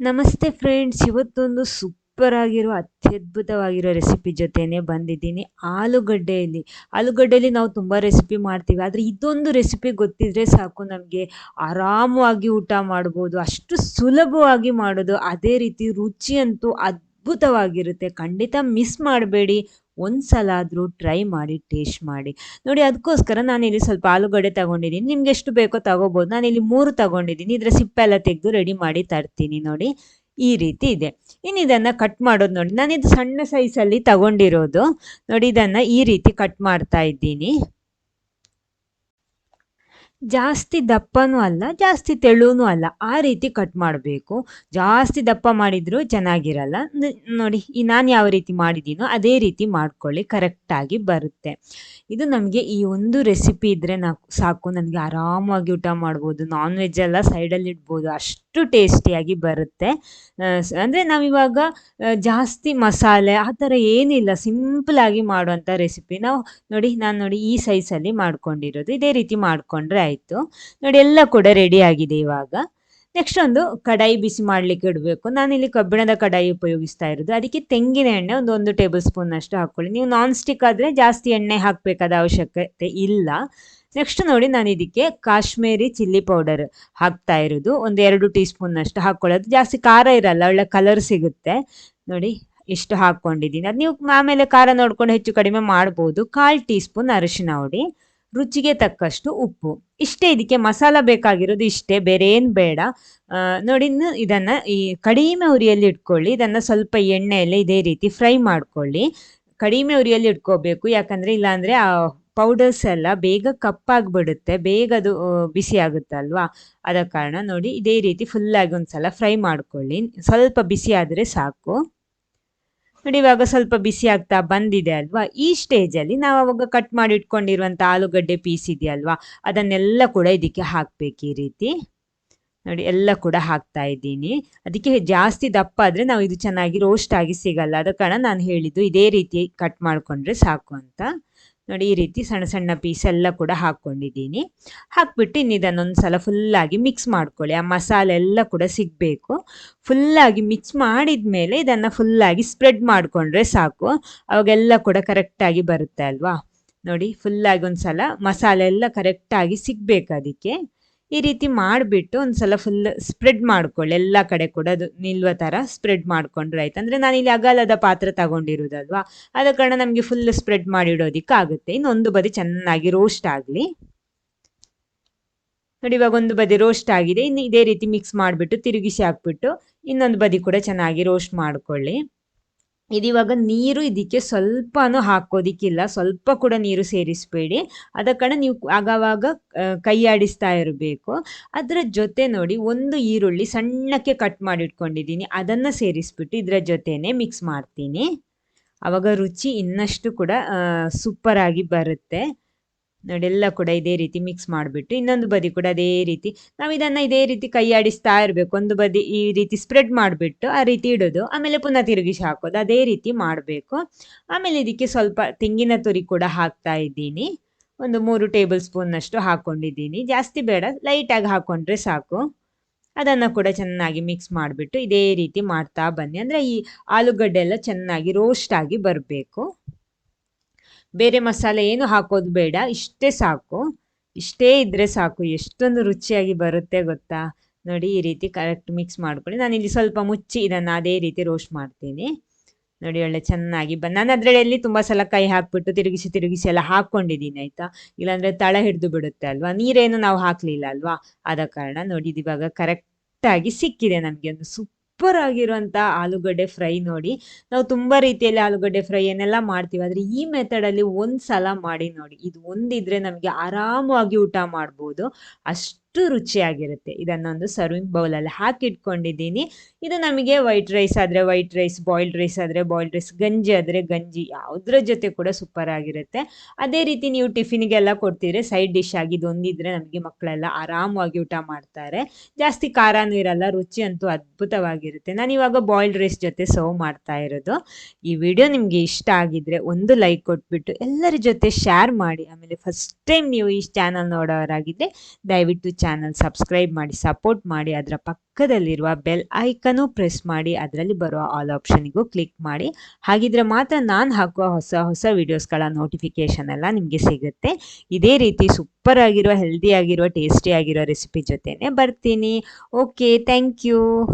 ನಮಸ್ತೆ ಫ್ರೆಂಡ್ಸ್ ಇವತ್ತೊಂದು ಸೂಪರ್ ಆಗಿರೋ ಅತ್ಯದ್ಭುತವಾಗಿರೋ ರೆಸಿಪಿ ಜೊತೆನೆ ಬಂದಿದ್ದೀನಿ. ಆಲೂಗಡ್ಡೆಯಲ್ಲಿ. ಆಲೂಗಡ್ಡೆಯಲ್ಲಿ ನಾವು ತುಂಬ ರೆಸಿಪಿ ಮಾಡ್ತೀವಿ. ಆದರೆ ಇದೊಂದು ರೆಸಿಪಿ ಗೊತ್ತಿದ್ರೆ ಸಾಕು, ನಮಗೆ ಆರಾಮವಾಗಿ ಊಟ ಮಾಡ್ಬೋದು, ಅಷ್ಟು ಸುಲಭವಾಗಿ ಮಾಡೋದು, ಅದೇ ರೀತಿ ರುಚಿ ಅಂತೂ ಅದ್ಭುತವಾಗಿರುತ್ತೆ. ಖಂಡಿತ ಮಿಸ್ ಮಾಡಬೇಡಿ. ಒಂದು ಸಲ ಆದರೂ ಟ್ರೈ ಮಾಡಿ ಟೇಸ್ಟ್ ಮಾಡಿ. ನೋಡಿ ಅದಕ್ಕೋಸ್ಕರ ನಾನಿಲ್ಲಿ ಸ್ವಲ್ಪ ಆಲೂಗಡ್ಡೆ ತಗೊಂಡಿದ್ದೀನಿ. ನಿಮ್ಗೆ ಎಷ್ಟು ಬೇಕೋ ತಗೋಬೋದು. ನಾನಿಲ್ಲಿ ಮೂರು ತಗೊಂಡಿದ್ದೀನಿ. ಇದರ ಸಿಪ್ಪೆಲ್ಲ ತೆಗೆದು ರೆಡಿ ಮಾಡಿ ತರ್ತೀನಿ ನೋಡಿ. ಈ ರೀತಿ ಇದೆ. ಇನ್ನು ಇದನ್ನು ಕಟ್ ಮಾಡೋದು ನೋಡಿ. ನಾನಿದು ಸಣ್ಣ ಸೈಜಲ್ಲಿ ತಗೊಂಡಿರೋದು. ನೋಡಿ, ಇದನ್ನು ಈ ರೀತಿ ಕಟ್ ಮಾಡ್ತಾ ಇದ್ದೀನಿ. ಜಾಸ್ತಿ ದಪ್ಪನೂ ಅಲ್ಲ, ಜಾಸ್ತಿ ತೆಳುವೂ ಅಲ್ಲ. ಆ ರೀತಿ ಕಟ್ ಮಾಡಬೇಕು. ಜಾಸ್ತಿ ದಪ್ಪ ಮಾಡಿದರೂ ಚೆನ್ನಾಗಿರಲ್ಲ. ನೋಡಿ, ಈ ನಾನು ಯಾವ ರೀತಿ ಮಾಡಿದ್ದೀನೋ ಅದೇ ರೀತಿ ಮಾಡ್ಕೊಳ್ಳಿ ಕರೆಕ್ಟಾಗಿ ಬರುತ್ತೆ. ಇದು ನಮಗೆ ಈ ಒಂದು ರೆಸಿಪಿ ಇದ್ದರೆ ನಾವು ಸಾಕು. ನನಗೆ ಆರಾಮಾಗಿ ಊಟ ಮಾಡ್ಬೋದು. ನಾನ್ ವೆಜ್ ಎಲ್ಲ ಸೈಡಲ್ಲಿ ಇಡ್ಬೋದು. ಅಷ್ಟು ಟೇಸ್ಟಿಯಾಗಿ ಬರುತ್ತೆ. ಅಂದರೆ ನಾವಿವಾಗ ಜಾಸ್ತಿ ಮಸಾಲೆ, ಆ ಥರ ಏನಿಲ್ಲ. ಸಿಂಪಲಾಗಿ ಮಾಡುವಂಥ ರೆಸಿಪಿ ನಾವು ನೋಡಿ, ನಾನು ನೋಡಿ ಈ ಸೈಜಲ್ಲಿ ಮಾಡ್ಕೊಂಡಿರೋದು. ಇದೇ ರೀತಿ ಮಾಡಿಕೊಂಡ್ರೆ ಆಯಿತು. ನೋಡಿ, ಎಲ್ಲ ಕೂಡ ರೆಡಿ ಆಗಿದೆ ಇವಾಗ. ನೆಕ್ಸ್ಟ್ ಒಂದು ಕಡಾಯಿ ಬಿಸಿ ಮಾಡಲಿಕ್ಕೆ ಇಡಬೇಕು. ಇಲ್ಲಿ ಕಬ್ಬಿಣದ ಕಡಾಯಿ ಉಪಯೋಗಿಸ್ತಾ ಇರೋದು. ಅದಕ್ಕೆ ತೆಂಗಿನ ಎಣ್ಣೆ ಒಂದು ಒಂದು ಟೇಬಲ್ ಸ್ಪೂನ್ ಅಷ್ಟು ಹಾಕ್ಕೊಳ್ಳಿ ನೀವು ನಾನ್ ಸ್ಟಿಕ್ ಆದರೆ ಜಾಸ್ತಿ ಎಣ್ಣೆ ಹಾಕಬೇಕಾದ ಅವಶ್ಯಕತೆ ಇಲ್ಲ. ನೆಕ್ಸ್ಟ್ ನೋಡಿ, ನಾನು ಇದಕ್ಕೆ ಕಾಶ್ಮೀರಿ ಚಿಲ್ಲಿ ಪೌಡರ್ ಹಾಕ್ತಾ ಇರೋದು. ಒಂದು ಎರಡು ಟೀ ಸ್ಪೂನ್ ಅಷ್ಟು ಹಾಕ್ಕೊಳ್ಳೋದು ಜಾಸ್ತಿ ಖಾರ ಇರಲ್ಲ, ಒಳ್ಳೆ ಕಲರ್ ಸಿಗುತ್ತೆ. ನೋಡಿ, ಇಷ್ಟು ಹಾಕ್ಕೊಂಡಿದ್ದೀನಿ. ಅದು ನೀವು ಆಮೇಲೆ ಖಾರ ನೋಡ್ಕೊಂಡು ಹೆಚ್ಚು ಕಡಿಮೆ ಮಾಡ್ಬೋದು. ಕಾಲು ಟೀ ಸ್ಪೂನ್ ಅರಿಶಿನ ಹುಡಿ. ರುಚಿಗೆ ತಕ್ಕಷ್ಟು ಉಪ್ಪು. ಇಷ್ಟೇ ಇದಕ್ಕೆ ಮಸಾಲ ಬೇಕಾಗಿರೋದು ಇಷ್ಟೇ ಬೇರೆ ಏನು ಬೇಡ ನೋಡಿ ಇದನ್ನು ಈ ಕಡಿಮೆ ಉರಿಯಲ್ಲಿ ಇಟ್ಕೊಳ್ಳಿ. ಇದನ್ನು ಸ್ವಲ್ಪ ಎಣ್ಣೆಯಲ್ಲಿ ಇದೇ ರೀತಿ ಫ್ರೈ ಮಾಡ್ಕೊಳ್ಳಿ. ಕಡಿಮೆ ಉರಿಯಲ್ಲಿ ಇಟ್ಕೋಬೇಕು. ಯಾಕಂದರೆ ಇಲ್ಲಾಂದರೆ ಆ ಪೌಡರ್ಸ್ ಎಲ್ಲ ಬೇಗ ಕಪ್ಪಾಗಿಬಿಡುತ್ತೆ. ಬೇಗ ಅದು ಬಿಸಿ ಆಗುತ್ತಲ್ವಾ ಆದ ಕಾರಣ ನೋಡಿ ಇದೇ ರೀತಿ ಫುಲ್ಲಾಗಿ ಒಂದು ಸಲ ಫ್ರೈ ಮಾಡ್ಕೊಳ್ಳಿ. ಸ್ವಲ್ಪ ಬಿಸಿ ಆದರೆ ಸಾಕು. ನೋಡಿ, ಇವಾಗ ಸ್ವಲ್ಪ ಬಿಸಿ ಆಗ್ತಾ ಬಂದಿದೆ ಅಲ್ವಾ? ಈ ಸ್ಟೇಜಲ್ಲಿ ನಾವು ಅವಾಗ ಕಟ್ ಮಾಡಿ ಇಟ್ಕೊಂಡಿರುವಂಥ ಆಲೂಗಡ್ಡೆ ಪೀಸ್ ಇದೆಯಲ್ವಾ? ಅದನ್ನೆಲ್ಲ ಕೂಡ ಇದಕ್ಕೆ ಹಾಕ್ಬೇಕು ಈ ರೀತಿ. ನೋಡಿ, ಎಲ್ಲ ಕೂಡ ಹಾಕ್ತಾ ಇದ್ದೀನಿ. ಅದಕ್ಕೆ ಜಾಸ್ತಿ ದಪ್ಪ ಆದರೆ ನಾವು ಇದು ಚೆನ್ನಾಗಿ ರೋಸ್ಟ್ ಆಗಿ ಸಿಗಲ್ಲ. ಅದ ಕಾರಣ ನಾನು ಹೇಳಿದ್ದು ಇದೇ ರೀತಿ ಕಟ್ ಮಾಡಿಕೊಂಡ್ರೆ ಸಾಕು ಅಂತ. ನೋಡಿ ಈ ರೀತಿ ಸಣ್ಣ ಸಣ್ಣ ಪೀಸ್ ಎಲ್ಲ ಕೂಡ ಹಾಕ್ಕೊಂಡಿದ್ದೀನಿ. ಹಾಕ್ಬಿಟ್ಟು ಇನ್ನು ಇದನ್ನೊಂದು ಸಲ ಫುಲ್ಲಾಗಿ ಮಿಕ್ಸ್ ಮಾಡ್ಕೊಳ್ಳಿ. ಆ ಮಸಾಲೆ ಎಲ್ಲ ಕೂಡ ಸಿಗಬೇಕು. ಫುಲ್ಲಾಗಿ ಮಿಕ್ಸ್ ಮಾಡಿದ ಮೇಲೆ ಇದನ್ನು ಫುಲ್ಲಾಗಿ ಸ್ಪ್ರೆಡ್ ಮಾಡಿಕೊಂಡ್ರೆ ಸಾಕು. ಅವಾಗೆಲ್ಲ ಕೂಡ ಕರೆಕ್ಟಾಗಿ ಬರುತ್ತೆ ಅಲ್ವಾ? ನೋಡಿ ಫುಲ್ಲಾಗಿ ಒಂದು ಸಲ ಮಸಾಲೆ ಎಲ್ಲ ಕರೆಕ್ಟಾಗಿ ಸಿಗಬೇಕು ಅದಕ್ಕೆ. ಈ ರೀತಿ ಮಾಡಿಬಿಟ್ಟು ಒಂದು ಸಲ ಫುಲ್ ಸ್ಪ್ರೆಡ್ ಮಾಡ್ಕೊಳ್ಳಿ. ಎಲ್ಲ ಕಡೆ ಕೂಡ ಅದು ನಿಲ್ವ ಥರ ಸ್ಪ್ರೆಡ್ ಮಾಡ್ಕೊಂಡ್ರೆ ಆಯ್ತು. ಅಂದರೆ ಇಲ್ಲಿ ಅಗಲದ ಪಾತ್ರ ತಗೊಂಡಿರೋದಲ್ವಾ? ಆದ ಕಾರಣ ನಮಗೆ ಫುಲ್ ಸ್ಪ್ರೆಡ್ ಮಾಡಿಡೋದಿಕ್ಕೆ ಆಗುತ್ತೆ. ಇನ್ನೊಂದು ಬದಿ ಚೆನ್ನಾಗಿ ರೋಸ್ಟ್ ಆಗಲಿ. ನೋಡಿ, ಇವಾಗ ಒಂದು ಬದಿ ರೋಸ್ಟ್ ಆಗಿದೆ. ಇನ್ನು ಇದೇ ರೀತಿ ಮಿಕ್ಸ್ ಮಾಡಿಬಿಟ್ಟು ತಿರುಗಿಸಿ ಹಾಕ್ಬಿಟ್ಟು ಇನ್ನೊಂದು ಬದಿ ಕೂಡ ಚೆನ್ನಾಗಿ ರೋಸ್ಟ್ ಮಾಡ್ಕೊಳ್ಳಿ. ಇದಿವಾಗ ನೀರು ಇದಕ್ಕೆ ಸ್ವಲ್ಪನೂ ಹಾಕೋದಿಕ್ಕಿಲ್ಲ. ಸ್ವಲ್ಪ ಕೂಡ ನೀರು ಸೇರಿಸಬೇಡಿ. ಅದ ಕಾರಣ ನೀವು ಆಗವಾಗ ಕೈಯಾಡಿಸ್ತಾ ಇರಬೇಕು. ಅದರ ಜೊತೆ ನೋಡಿ ಒಂದು ಈರುಳ್ಳಿ ಸಣ್ಣಕ್ಕೆ ಕಟ್ ಮಾಡಿಟ್ಕೊಂಡಿದ್ದೀನಿ. ಅದನ್ನು ಸೇರಿಸ್ಬಿಟ್ಟು ಇದರ ಜೊತೆನೆ ಮಿಕ್ಸ್ ಮಾಡ್ತೀನಿ. ಆವಾಗ ರುಚಿ ಇನ್ನಷ್ಟು ಕೂಡ ಸೂಪರಾಗಿ ಬರುತ್ತೆ. ನೋಡಿ ಎಲ್ಲ ಕೂಡ ಇದೇ ರೀತಿ ಮಿಕ್ಸ್ ಮಾಡಿಬಿಟ್ಟು ಇನ್ನೊಂದು ಬದಿ ಕೂಡ ಅದೇ ರೀತಿ ನಾವು ಇದನ್ನು ಇದೇ ರೀತಿ ಕೈ ಆಡಿಸ್ತಾ ಇರಬೇಕು. ಒಂದು ಬದಿ ಈ ರೀತಿ ಸ್ಪ್ರೆಡ್ ಮಾಡಿಬಿಟ್ಟು ಆ ರೀತಿ ಇಡೋದು, ಆಮೇಲೆ ಪುನಃ ತಿರುಗಿಸಿ ಹಾಕೋದು. ಅದೇ ರೀತಿ ಮಾಡಬೇಕು. ಆಮೇಲೆ ಇದಕ್ಕೆ ಸ್ವಲ್ಪ ತೆಂಗಿನ ತುರಿ ಕೂಡ ಹಾಕ್ತಾ ಇದ್ದೀನಿ. ಒಂದು ಮೂರು ಟೇಬಲ್ ಸ್ಪೂನ್ನಷ್ಟು ಹಾಕ್ಕೊಂಡಿದ್ದೀನಿ ಜಾಸ್ತಿ ಬೇಡ ಲೈಟಾಗಿ ಹಾಕ್ಕೊಂಡ್ರೆ ಸಾಕು. ಅದನ್ನು ಕೂಡ ಚೆನ್ನಾಗಿ ಮಿಕ್ಸ್ ಮಾಡಿಬಿಟ್ಟು ಇದೇ ರೀತಿ ಮಾಡ್ತಾ ಬನ್ನಿ. ಅಂದರೆ ಈ ಆಲೂಗಡ್ಡೆ ಎಲ್ಲ ಚೆನ್ನಾಗಿ ರೋಸ್ಟ್ ಆಗಿ ಬರಬೇಕು. ಬೇರೆ ಮಸಾಲೆ ಏನು ಹಾಕೋದು ಬೇಡ. ಇಷ್ಟೇ ಸಾಕು. ಇಷ್ಟೇ ಇದ್ದರೆ ಸಾಕು. ಎಷ್ಟೊಂದು ರುಚಿಯಾಗಿ ಬರುತ್ತೆ ಗೊತ್ತಾ? ನೋಡಿ ಈ ರೀತಿ ಕರೆಕ್ಟ್ ಮಿಕ್ಸ್ ಮಾಡ್ಕೊಳ್ಳಿ. ನಾನು ಇಲ್ಲಿ ಸ್ವಲ್ಪ ಮುಚ್ಚಿ ಇದನ್ನು ಅದೇ ರೀತಿ ರೋಸ್ಟ್ ಮಾಡ್ತೀನಿ. ನೋಡಿ ಒಳ್ಳೆ ಚೆನ್ನಾಗಿ ಬ ನಾನು ಅದರಲ್ಲಿ ತುಂಬ ಸಲ ಕೈ ಹಾಕ್ಬಿಟ್ಟು ತಿರುಗಿಸಿ ತಿರುಗಿಸಿ ಎಲ್ಲ ಹಾಕ್ಕೊಂಡಿದ್ದೀನಿ, ಆಯಿತಾ? ಇಲ್ಲಾಂದರೆ ತಳ ಹಿಡಿದು ಬಿಡುತ್ತೆ ಅಲ್ವಾ? ನೀರೇನು ನಾವು ಹಾಕಲಿಲ್ಲ ಅಲ್ವಾ? ಆದ ಕಾರಣ ನೋಡಿ ಇವಾಗ ಕರೆಕ್ಟಾಗಿ ಸಿಕ್ಕಿದೆ ನಮಗೆ ಒಂದು ಸೂಪರ್ ಆಲೂಗಡ್ಡೆ ಫ್ರೈ ನೋಡಿ. ನಾವು ತುಂಬಾ ರೀತಿಯಲ್ಲಿ ಆಲೂಗಡ್ಡೆ ಫ್ರೈ ಏನೆಲ್ಲ ಮಾಡ್ತೀವಿ. ಆದ್ರೆ ಈ ಮೆಥಡಲ್ಲಿ ಒಂದು ಸಲ ಮಾಡಿ ನೋಡಿ. ಇದು ಒಂದಿದ್ರೆ ನಮಗೆ ಆರಾಮವಾಗಿ ಊಟ ಮಾಡ್ಬೋದು. ಅಷ್ಟು ರುಚಿಯಾಗಿರುತ್ತೆ. ಇದನ್ನೊಂದು ಸರ್ವಿಂಗ್ ಬೌಲಲ್ಲಿ ಹಾಕಿಟ್ಕೊಂಡಿದ್ದೀನಿ. ಇದು ನಮಗೆ ವೈಟ್ ರೈಸ್ ಆದರೆ ವೈಟ್ ರೈಸ್ ಬಾಯ್ಲ್ಡ್ ರೈಸ್ ಆದರೆ ಬಾಯ್ಲ್ಡ್ ರೈಸ್ ಗಂಜಿ ಆದರೆ ಗಂಜಿ, ಯಾವುದ್ರ ಜೊತೆ ಕೂಡ ಸೂಪರ್ ಆಗಿರುತ್ತೆ. ಅದೇ ರೀತಿ ನೀವು ಟಿಫಿನ್ಗೆಲ್ಲ ಕೊಡ್ತಿದ್ರೆ ಸೈಡ್ ಡಿಶ್ ಆಗಿ ಇದೊಂದಿದ್ರೆ ನಮಗೆ ಮಕ್ಕಳೆಲ್ಲ ಆರಾಮವಾಗಿ ಊಟ ಮಾಡ್ತಾರೆ. ಜಾಸ್ತಿ ಖಾರನೂ ಇರಲ್ಲ, ರುಚಿ ಅಂತೂ ಅದ್ಭುತವಾಗಿರುತ್ತೆ. ನಾನು ಇವಾಗ ಬಾಯ್ಲ್ಡ್ ರೈಸ್ ಜೊತೆ ಸರ್ವ್ ಮಾಡ್ತಾ ಇರೋದು. ಈ ವಿಡಿಯೋ ನಿಮಗೆ ಇಷ್ಟ ಆಗಿದ್ರೆ ಒಂದು ಲೈಕ್ ಕೊಟ್ಬಿಟ್ಟು ಎಲ್ಲರ ಜೊತೆ ಶೇರ್ ಮಾಡಿ. ಆಮೇಲೆ ಫಸ್ಟ್ ಟೈಮ್ ನೀವು ಈ ಚಾನಲ್ ನೋಡೋರಾಗಿದ್ದರೆ ದಯವಿಟ್ಟು ಚಾನಲ್ ಸಬ್ಸ್ಕ್ರೈಬ್ ಮಾಡಿ ಸಪೋರ್ಟ್ ಮಾಡಿ, ಅದರ ಪಕ್ಕದಲ್ಲಿರುವ ಬೆಲ್ ಐಕನು ಪ್ರೆಸ್ ಮಾಡಿ, ಅದರಲ್ಲಿ ಬರುವ ಆಲ್ ಆಪ್ಷನಿಗೂ ಕ್ಲಿಕ್ ಮಾಡಿ. ಹಾಗಿದ್ರೆ ಮಾತ್ರ ನಾನು ಹಾಕುವ ಹೊಸ ಹೊಸ ವಿಡಿಯೋಸ್ಗಳ ನೋಟಿಫಿಕೇಷನ್ ಎಲ್ಲ ನಿಮಗೆ ಸಿಗುತ್ತೆ. ಇದೇ ರೀತಿ ಸೂಪರ್ ಆಗಿರೋ ಹೆಲ್ದಿ ಆಗಿರೋ ಟೇಸ್ಟಿ ಆಗಿರೋ ರೆಸಿಪಿ ಜೊತೆನೆ ಬರ್ತೀನಿ. Okay thank you